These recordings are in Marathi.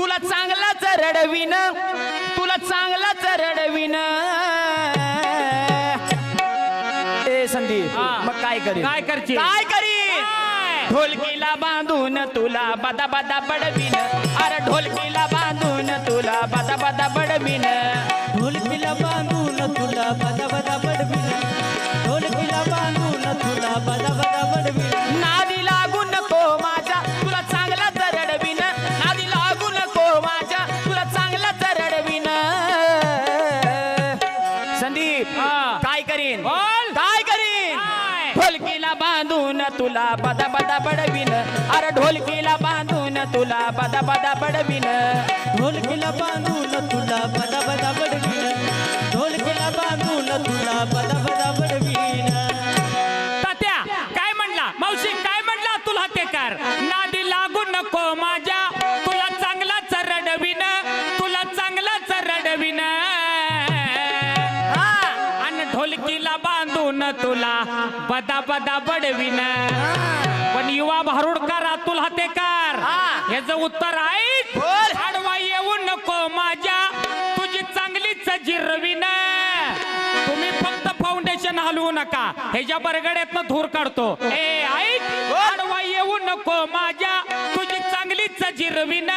तुला चांगलाच रडविन तुला चांगलाच रडविन ए संदीप हा. मग काय करी काय करशील? काय करी? ढोलकीला बांधून तुला बदा बदा बडविन अरे ढोलकीला बांधून तुला बदा बदा बडविन ढोलकीला बांधून तुला बदा बदा तुला बदा बदा बडविन. अरे ढोलकीला बांधून तुला बदा बदा बडविन. ढोलकीला बांधून तुला बदा बदा बडविन. ढोलकीला बांधून तुला बदा बदा बदा बडविन. पण युवा भारुडकर अतुल हातेकर. ह्याचं उत्तर बोल. आडवा येऊ नको माझ्या तुझी चांगलीच जिरविन तुम्ही फक्त फाउंडेशन हलवू नका. ह्याच्या बरगड्यातनं धूर काढतो. ए ऐक. आडवा येऊ नको माझ्या तुझी चांगलीच जिरविन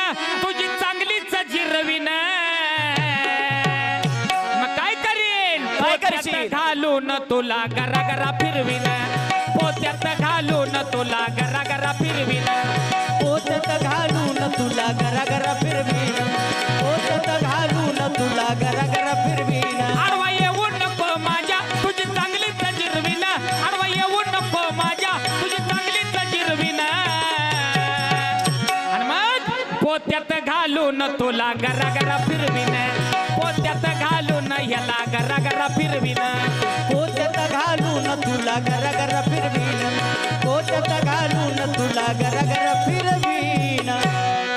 तुझी चांगलीच जिरविन पोत्यात करशील? घालून तुला गरा गरा फिरविन. पोत्यात घालून तुला गरा गरा फिरविन. पोत्यात घालून तुला गरा गरा फिरवीन. पोत्यात घालून तुला गरा गरा फिरवीन. आडवा येऊ नको माझ्या तुझी चांगलीच जिरविन आडवा येऊ नको माझ्या तुझी चांगलीच जिरविन आणि मग पोत्यात घालून तुला गरा गरा फिरविन. पोत्यात घालून ह्याला गरा गरा फिरविन. पोतत घालून तुला गरा गरा फिरवीन. पोतत घालून तुला गरा गरा फिरवीन.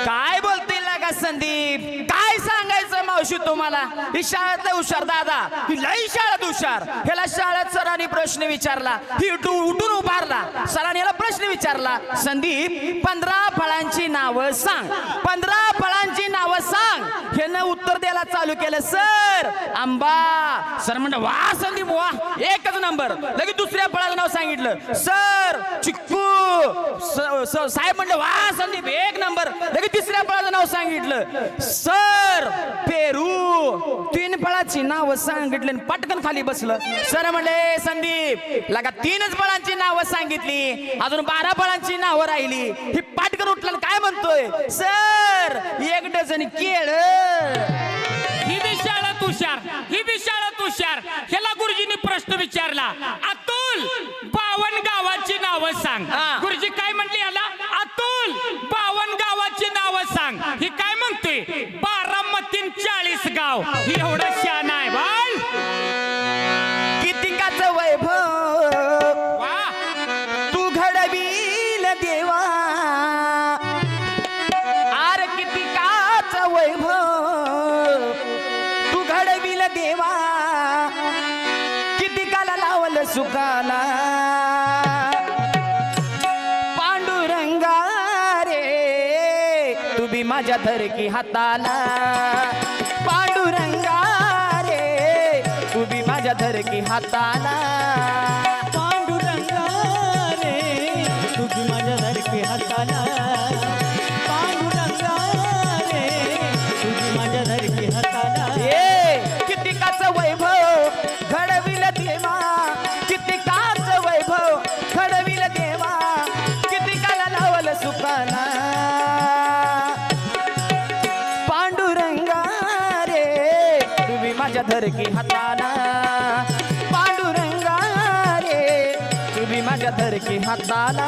काय बोलतील ना का संदीप? काय सांगायचं मावशी तुम्हाला? ही शाळेतला हुशार दादा. ही लई शाळेत हुशार. ह्याला शाळेत सरांनी प्रश्न विचारला. ही उठून उभारला. सरांनी याला प्रश्न विचारला. संदीप पंधरा फळांची नावं सांग. पंधरा फळांची नावं सांग. हे न उत्तर द्यायला चालू केलं सर. आंबा. सर म्हणलं वा संदीप वा. एकच नंबर. लगेच दुसऱ्या फळाचं नाव सांगितलं. सर चिक्कू. साहेब म्हणलं वा संदीप एक नंबर. लगेच तिसऱ्या फळाचं नाव सांगितलं. सर पेरू. तीन फळाची नाव सांगितलं आणि पटकन खाली बसलं. सर म्हणले संदीप लगा तीनच फळांची नावं सांगितली. अजून बारा फळांची नावं राहिली. ही आणि काय म्हणतोय? सर एक डझन केळ. ही बी शाळा तुषार ही बी शाळा तुषार. ह्याला गुरुजींनी प्रश्न विचारला. अतुल बावन गावाची नावं सांग. हा. गुरुजी काय म्हणले याला? अतुल बावन गावाची नावं सांग. ही काय म्हणतोय? बारामतीन चाळीस गाव ही एवढं शान सुखाला. पांडुरंगा रे तू बी माझ्या धरकी हाताला. पांडुरंगा रे तू बी माझ्या धरकी हाताला. पांडुरंगा रे तुझी माझ्या धरकी हाताला. माझ्या धरकी हाताला पांडुरंगा रे तुम्ही माझ्या धरकी हाताला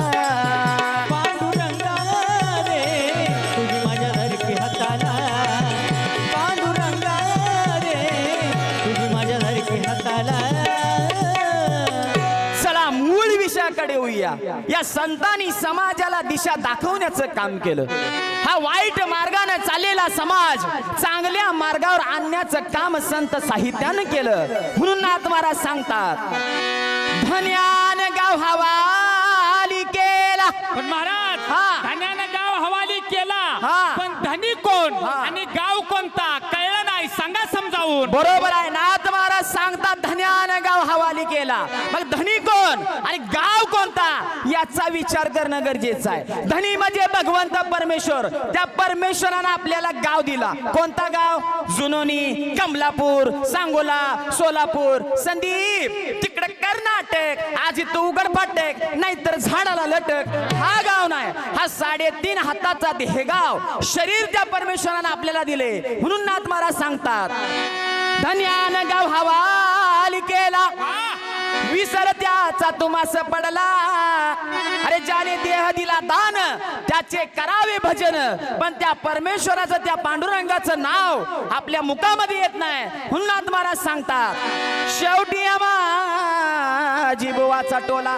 केल्या या संतांनी समाजाला दिशा दाखवण्याचं काम केलं. हा वाईट मार्गाने चाललेला समाज चांगल्या मार्गावर आणण्याचं काम संत साहित्यानं केलं. म्हणून नाथ महाराज सांगतात धन्यान गाव हवाली केला. पण महाराज हा. धन्यान गाव हवाली केला. हा. पण धनी कोण आणि गाव कोणता? कळलं नाही सांगा समजावून. बरोबर आहे ना? केला. मग धनी कोण? आणि गाव कोणता? याचा विचार करणं गरजेचं आहे. धनी म्हणजे भगवंत परमेश्वर. त्या परमेश्वरानं आपल्याला गाव दिला. कोणता गाव? जुनोनी कमलापूर सांगोला सोलापूर. संदीप तिकडे कर्नाटक. आज इथं उघड फाटक नाहीतर झाडाला लटक. हा गाव नाही. हा साडेतीन हाताचा हे गाव शरीर त्या परमेश्वरानं आपल्याला दिले. म्हणून नाथ महाराज सांगतात धन्यान गाव हवाल केला. विसर त्याचा तुमास पडला. अरे ज्याने देह दिला दान त्याचे करावे भजन. पण त्या परमेश्वराचं त्या पांडुरंगाचं नाव आपल्या मुखामध्ये येत नाही. म्हणून महाराज सांगतात शेवटी आम्हा जिबुवाचा टोला.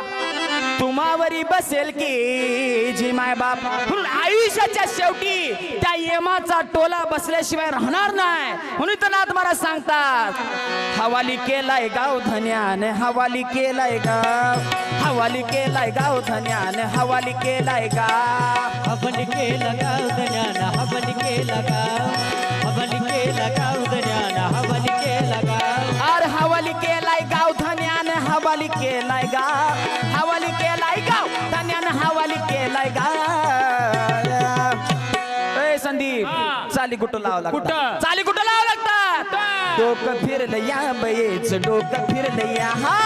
तुम्हावरी बसेल की जी माय बाप. म्हणून आयुष्याच्या शेवटी त्या यमाचा टोला बसल्याशिवाय राहणार नाही. म्हणून तर नाथ महाराज सांगतात हवाली केलाय गाव धन्यान हवाली केलाय गाव हवाली केलाय गाव धन्यान हवाली केलाय गाव. हवन केला गाव दन्यान हवन केला गाव हवन केला गाव दन्यान हवन केला गाव. अर हवाली केलाय गाव धन्यान हवाली केलाय गाव. कुठं लावा कुठं? लागतात चाली कुठं लावा लागतात? डोकं फिरलं या बयेच डोकं फिरलं या हा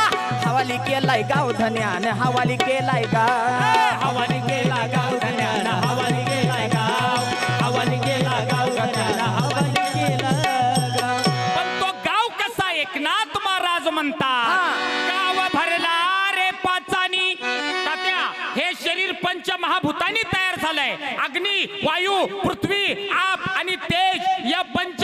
हवाली केलाय गाव धन्यान हवाली केलाय गाव. हवाली केला गाव दन्यान हवाली केला गाव. हवाली केला गाव दन्यान हवाली केला गाव. पण तो गाव कसा एकनाथ महाराज म्हणतात. गाव भरला रे पाचानी. तात्या हे शरीर पंच महाभूतानी तयार झालंय. अग्नी वायू पृथ्वी आप आणि तेज या पंच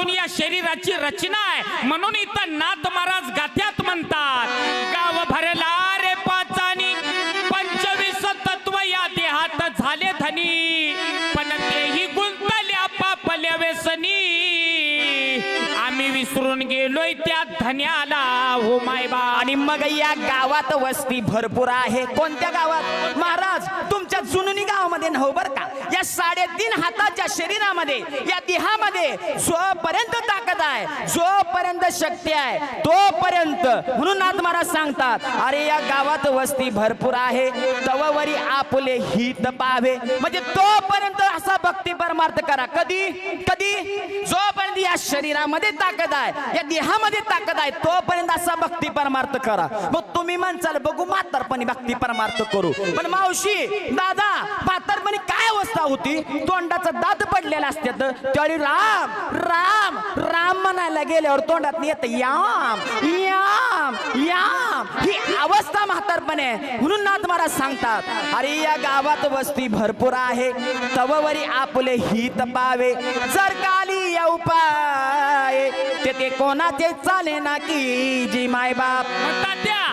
महाभूतापासून या शरीराची रचना आहे. म्हणून इथं नाथ महाराज गाथ्यात म्हणतात गाव भरला रे पाचानी पंचवीस तत्व या देहात झाले धनी पण तेही गुंतल्या पापल्या व्यसनी. आम्ही विसरून गेलोय त्या धन्याला हो मायबा आणि मग या गावात वस्ती भरपूर आहे. कोणत्या गावात? महाराज या जुनुनी गावामध्ये नव्ह हो बर का? या साडेतीन हाताच्या शरीरामध्ये या देहामध्ये जोपर्यंत ताकद आहे जोपर्यंत शक्ती आहे तोपर्यंत म्हणून नाथ महाराज सांगतात अरे या गावात वस्ती भरपूर आहे तववरी आपले हित पाहावे म्हणजे तोपर्यंत असा भक्ती परमार्थ करा. कधी? कधी? जोपर्यंत या शरीरामध्ये ताकद आहे या देहामध्ये ताकद आहे तोपर्यंत असा भक्ती परमार्थ करा. मग तुम्ही म्हणचाल बघू म्हातारपणी भक्ती परमार्थ करू. पण मावशी दादा म्हातारपणी काय अवस्था होती? तोंडाचं दात पडलेला असतात त्यावेळी राम राम राम म्हणायला गेल्यावर तोंडात येत याम याम याम. ही अवस्था म्हातारपणे आहे. म्हणून नाथ महाराज सांगतात अरे या गावात वस्ती भरपूर आहे. तववरी आपले हित पावे. जर काली या उपाय ते कोणाचे चाले ना की जी माय बाप तात्या तुम्ही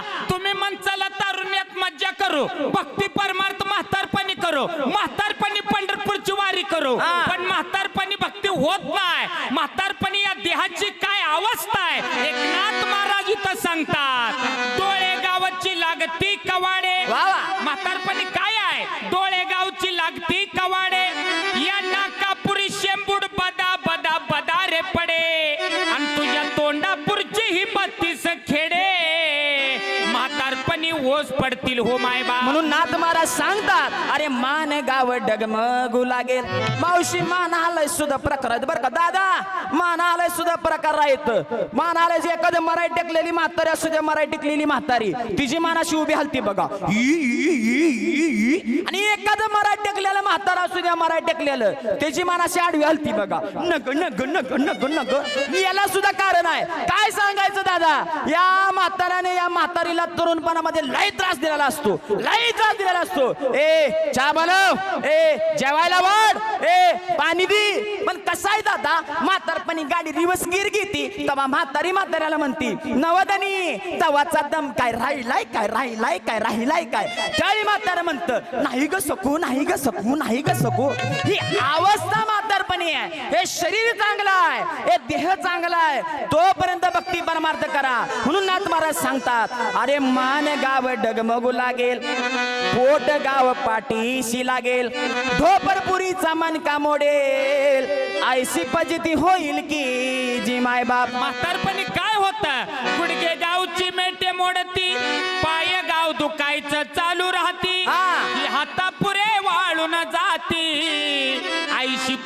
मज्जा करू भक्ती परमार्थ म्हातारपणी करू म्हातारपणी पंढरपूरची वारी करू. पण म्हातारपणी भक्ती होत नाही. म्हातारपणी या देहाची काय अवस्था आहे? एकनाथ महाराज इथं सांगतात डोळे गावाची लागती कवाडे. म्हातारपणी काय आहे? डोळे गावची लागती कवाडे. होईल हो माय बा म्हणून नाथ सांगतात अरे मान गाव डगमगू लागेल. मावशी मान आलंय सुद्धा प्रकार आहेत बरं का दादा? मान आलंय सुद्धा प्रकार आहेत. मान आलंय जे एखादं मराठी टेकलेली म्हातारी असू दे मराठी टेकलेली म्हातारी तिची मानाशी उभी हलती बघा. आणि एखादं मराठी टेकलेलं म्हातारा असू द्या मराठी टेकलेलं त्याची मानाशी आडवी हलती बघा. नग नग नग नग नग. याला सुद्धा कारण आहे. काय सांगायचं दादा? या म्हाताऱ्याने या म्हातारीला तरुणपणामध्ये लय त्रास दिलेला असतो. लय त्रास दिलेला असतो. असतो ए चहा बनव. ए जेवायला वाढ. ए पाणी दे. पण कसा आहे दादा? म्हातारपणी गाडी रिवर्स गिर घेती तेव्हा म्हातारी म्हाताऱ्याला म्हणती नवदनी तवाचा दम काय राहिलाय काय राहिलाय काय राहिलाय काय? त्यावेळी म्हातारा म्हणत नाही ग सकू नाही ग सकू नाही ग सकू ही अवस्था म्हातारपणी आहे. हे शरीर चांगलं आहे. हे देह चांगला आहे. तोपर्यंत भक्ती परमार्थ करा. म्हणून नाथ महाराज सांगतात अरे मान गाव डगमगू लागेल. पोट गाव पाठीशी लागेल. ढोपरपुरीचा मन का मोडेल आयसी पजिती होईल की जी माय बाप. म्हातारपणी काय होत? गुडगे गावची मेटे मोडती. पाय गाव दुखायचं चालू राहती. हा. ही हाता पुरे वाळून जाती.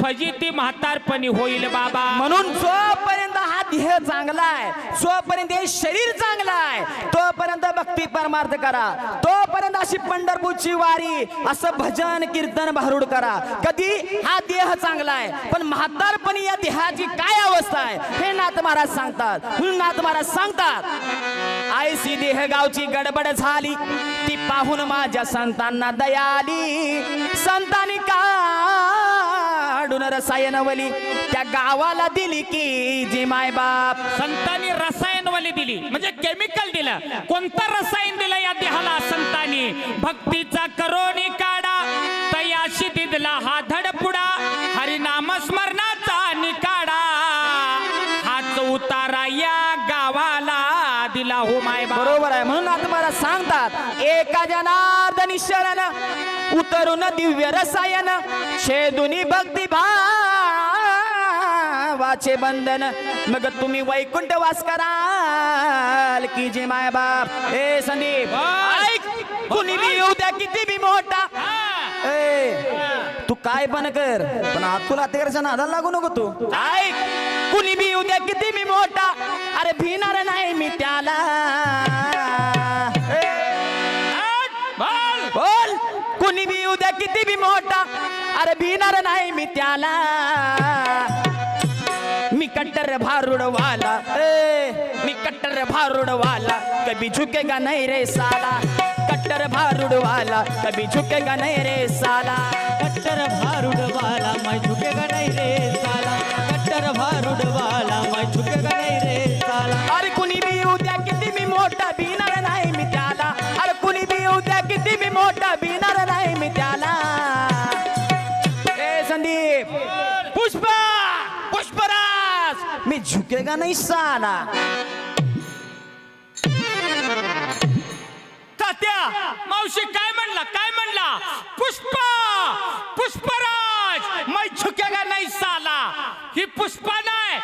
फजिती म्हातारपणी होईल बाबा. म्हणून जोपर्यंत हा देह चांगला आहे जोपर्यंत हे शरीर चांगलं आहे तोपर्यंत भक्ती परमार्थ करा. तोपर्यंत अशी पंढरपूरची वारी असं भजन कीर्तन भारूड करा. कधी हा देह चांगला आहे पण म्हातारपणी या देहाची काय अवस्था आहे हे नाथ महाराज सांगतात. हं, नाथ महाराज सांगतात आयसी देह गावची गडबड झाली ती पाहून माझ्या संतांना दयाली. संतांनी काढून रसायनवली त्या गावाला दिली की जी माय बाप. संतांनी रसायनवली दिली. म्हणजे केमिकल दिलं. कोणतं रसायन दिलं या देहाला संतांनी? भक्तीचा करोनी काढा. तयाशी दिदला हा धडपुडा. दिला हो माय बरोबर आहे. म्हणून आता मला सांगतात एका जनार्दनी शरण उतरून दिव्य रसायन छेदुनी भक्ती भावाचे बंधन. मग तुम्ही वैकुंठ वास कराल की जे माय बाप. ए संदीप कुणी बी येऊ द्या किती बी मोठा. हा. ए तू काय पण कर पण आत तुला तेरच्या नादाला लागू नको तू. ऐक कुणी बी उद्या किती मी मोठा. अरे भिणार नाही मी त्याला. बोल. बोल कुणी बी उद्या किती बी मोठा. अरे भिणार नाही मी त्याला. मी कट्टर भारुडवाला. मी कट्टर भारुडवाला. कभी झुकेगा नहीं रे साला. कट्टर भारुडवाला. कभी झुकेगा नहीं रे साला. कट्टर भारुड वाला मैं झुकेगा नहीं रे साला. कट्टर भारुड वाला मैं झुकेगा मोठा नाही मी त्याला. अरे कुणी बी उद्या किती मी मोठा नाही मी त्याला. ए संदीप. पुष्प! पुष्पराज! मी झुकेगा नाही साला. तात्या मावशी काय म्हणला? काय म्हणला? पुष्पा! पुष्पराज! मै झुकेगा नाही साला. ही पुष्पा नाही.